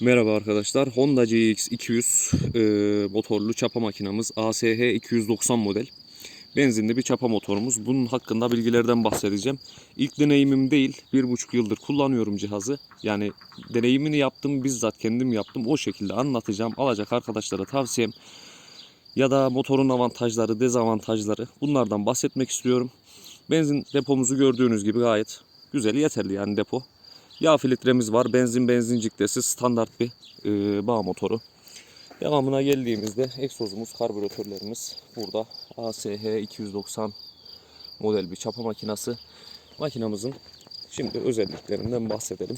Merhaba arkadaşlar. Honda GX200 e, motorlu çapa makinamız ASH 290 model. Benzinli bir çapa motorumuz. Bunun hakkında bilgilerden bahsedeceğim. İlk deneyimim değil. Bir buçuk yıldır kullanıyorum cihazı. Yani deneyimini yaptım. Bizzat kendim yaptım. O şekilde anlatacağım. Alacak arkadaşlara tavsiyem. Ya da motorun avantajları, dezavantajları. Bunlardan bahsetmek istiyorum. Benzin depomuzu gördüğünüz gibi gayet güzel, yeterli yani depo. Yağ filtremiz var. Benzin benzinciktesi standart bir e, bağ motoru. Devamına geldiğimizde egzozumuz, karbüratörlerimiz burada. ASH 290 model bir çapa makinası. Makinamızın şimdi özelliklerinden bahsedelim.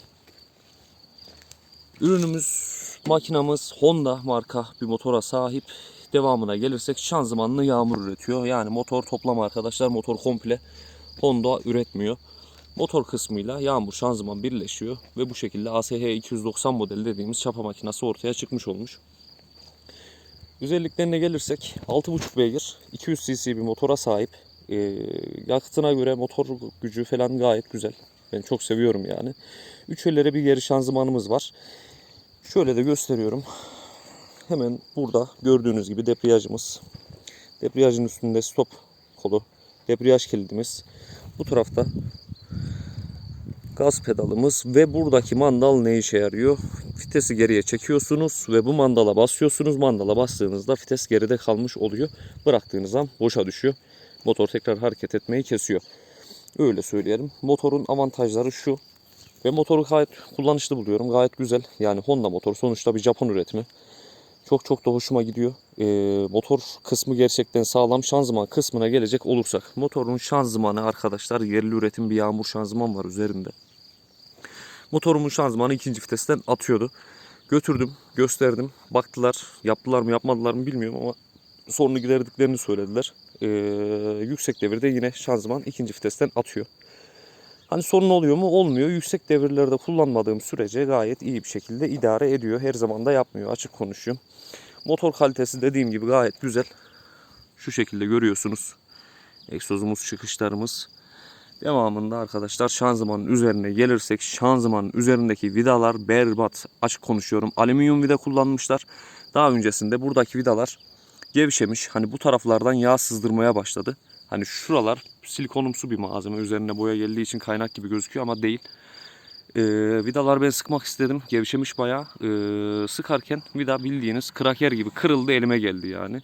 Ürünümüz, makinamız Honda marka bir motora sahip. Devamına gelirsek şanzımanlı yağmur üretiyor. Yani motor toplama arkadaşlar motor komple Honda üretmiyor. Motor kısmıyla yağmur şanzıman birleşiyor ve bu şekilde ASH 290 modeli dediğimiz çapa makinesi ortaya çıkmış olmuş. Özelliklerine gelirsek 6.5 beygir 200 cc bir motora sahip. Ee, yakıtına göre motor gücü falan gayet güzel. Ben çok seviyorum yani. 3 ellere bir geri şanzımanımız var. Şöyle de gösteriyorum. Hemen burada gördüğünüz gibi debriyajımız. Debriyajın üstünde stop kolu. Debriyaj kilidimiz. Bu tarafta gaz pedalımız ve buradaki mandal ne işe yarıyor? Vitesi geriye çekiyorsunuz ve bu mandala basıyorsunuz. Mandala bastığınızda vites geride kalmış oluyor. Bıraktığınız an boşa düşüyor. Motor tekrar hareket etmeyi kesiyor. Öyle söyleyelim. Motorun avantajları şu. Ve motoru gayet kullanışlı buluyorum. Gayet güzel. Yani Honda motor sonuçta bir Japon üretimi. Çok çok da hoşuma gidiyor. Ee, motor kısmı gerçekten sağlam. Şanzıman kısmına gelecek olursak. Motorun şanzımanı arkadaşlar yerli üretim bir yağmur şanzıman var üzerinde. Motorumun şanzımanı ikinci vitesten atıyordu. Götürdüm, gösterdim. Baktılar, yaptılar mı yapmadılar mı bilmiyorum ama sorunu giderdiklerini söylediler. Ee, yüksek devirde yine şanzıman ikinci vitesten atıyor. Hani sorun oluyor mu? Olmuyor. Yüksek devirlerde kullanmadığım sürece gayet iyi bir şekilde idare ediyor. Her zaman da yapmıyor. Açık konuşuyorum. Motor kalitesi dediğim gibi gayet güzel. Şu şekilde görüyorsunuz. Egzozumuz, çıkışlarımız. Devamında arkadaşlar şanzımanın üzerine gelirsek şanzımanın üzerindeki vidalar berbat. Açık konuşuyorum. Alüminyum vida kullanmışlar. Daha öncesinde buradaki vidalar gevşemiş. Hani bu taraflardan yağ sızdırmaya başladı. Hani şuralar silikonumsu bir malzeme. Üzerine boya geldiği için kaynak gibi gözüküyor ama değil. Ee, vidalar ben sıkmak istedim. Gevşemiş bayağı. Ee, sıkarken vida bildiğiniz kraker gibi kırıldı elime geldi yani.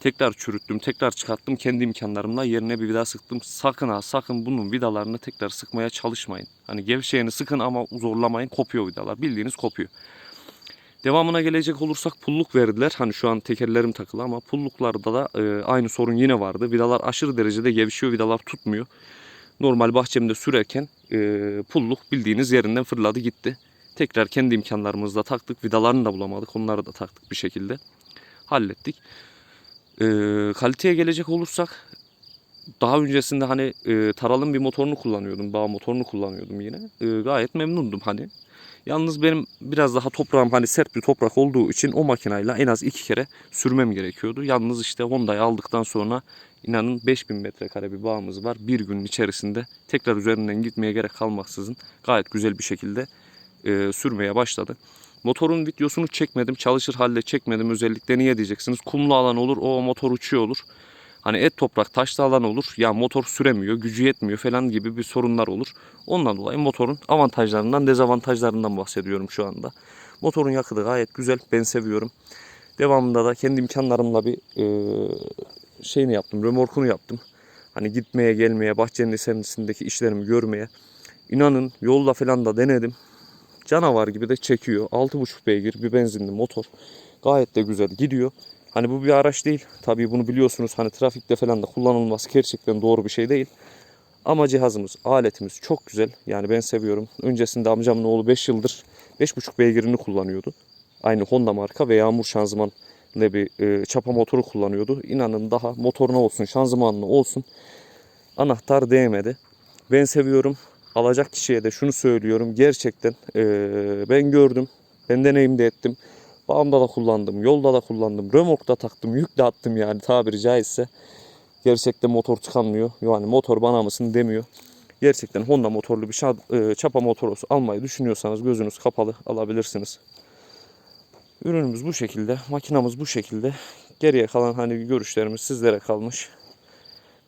Tekrar çürüttüm, tekrar çıkarttım kendi imkanlarımla yerine bir vida sıktım. Sakın ha sakın bunun vidalarını tekrar sıkmaya çalışmayın. Hani gevşeyeni sıkın ama zorlamayın kopuyor vidalar. Bildiğiniz kopuyor. Devamına gelecek olursak pulluk verdiler. Hani şu an tekerlerim takılı ama pulluklarda da e, aynı sorun yine vardı. Vidalar aşırı derecede gevşiyor, vidalar tutmuyor. Normal bahçemde sürerken e, pulluk bildiğiniz yerinden fırladı gitti. Tekrar kendi imkanlarımızla taktık. Vidalarını da bulamadık. Onları da taktık bir şekilde. Hallettik. E, kaliteye gelecek olursak daha öncesinde hani e, Taral'ın bir motorunu kullanıyordum. Bağ motorunu kullanıyordum yine. E, gayet memnundum hani. Yalnız benim biraz daha toprağım hani sert bir toprak olduğu için o makinayla en az iki kere sürmem gerekiyordu. Yalnız işte Honda'yı aldıktan sonra inanın 5000 metrekare bir bağımız var. Bir günün içerisinde tekrar üzerinden gitmeye gerek kalmaksızın gayet güzel bir şekilde e, sürmeye başladı. Motorun videosunu çekmedim. Çalışır halde çekmedim. Özellikle niye diyeceksiniz. Kumlu alan olur. O motor uçuyor olur. Hani et toprak taşlı alan olur. Ya motor süremiyor, gücü yetmiyor falan gibi bir sorunlar olur. Ondan dolayı motorun avantajlarından, dezavantajlarından bahsediyorum şu anda. Motorun yakıtı gayet güzel. Ben seviyorum. Devamında da kendi imkanlarımla bir e, şeyini yaptım, römorkunu yaptım. Hani gitmeye, gelmeye, bahçenin içerisindeki işlerimi görmeye. İnanın yolda falan da denedim. Canavar gibi de çekiyor. 6.5 beygir bir benzinli motor. Gayet de güzel gidiyor. Hani bu bir araç değil. Tabii bunu biliyorsunuz. Hani trafikte falan da kullanılması gerçekten doğru bir şey değil. Ama cihazımız, aletimiz çok güzel. Yani ben seviyorum. Öncesinde amcamın oğlu 5 yıldır 5.5 beygirini kullanıyordu. Aynı Honda marka ve yağmur şanzımanlı bir e, çapa motoru kullanıyordu. İnanın daha motoruna olsun, şanzımanlı olsun anahtar değmedi. Ben seviyorum. Alacak kişiye de şunu söylüyorum. Gerçekten e, ben gördüm. Ben deneyim de ettim. Bağımda da kullandım, yolda da kullandım, römorkta taktım, yük de attım yani tabiri caizse. Gerçekten motor tıkanmıyor. Yani motor bana mısın demiyor. Gerçekten Honda motorlu bir şa- e, çapa motoru almayı düşünüyorsanız gözünüz kapalı alabilirsiniz. Ürünümüz bu şekilde. Makinamız bu şekilde. Geriye kalan hani görüşlerimiz sizlere kalmış.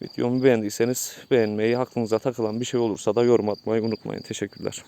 Videomu beğendiyseniz beğenmeyi, aklınıza takılan bir şey olursa da yorum atmayı unutmayın. Teşekkürler.